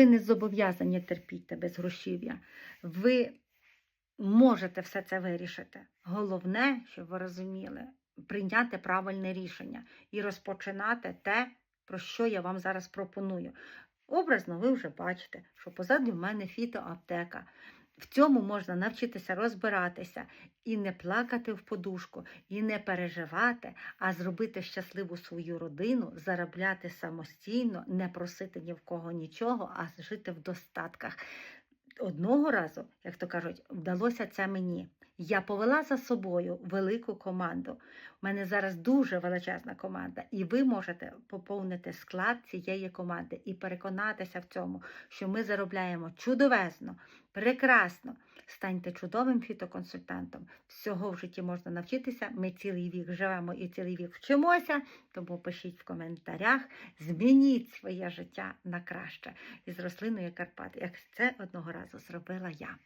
Ви не зобов'язані терпіти без грошів'я. Ви можете все це вирішити. Головне, щоб ви розуміли, прийняти правильне рішення і розпочинати те, про що я вам зараз пропоную. Образно, ви вже бачите, що позаду в мене фітоаптека. В цьому можна навчитися розбиратися і не плакати в подушку, і не переживати, а зробити щасливу свою родину, заробляти самостійно, не просити ні в кого нічого, а жити в достатках. Одного разу, як то кажуть, вдалося це мені. Я повела за собою велику команду. У мене зараз дуже величезна команда, і ви можете поповнити склад цієї команди і переконатися в цьому, що ми заробляємо чудовезно, прекрасно. Станьте чудовим фітоконсультантом. Всього в житті можна навчитися. Ми цілий вік живемо і цілий вік вчимося. Тому пишіть в коментарях, змініть своє життя на краще із рослиною Карпат, як це одного разу зробила я.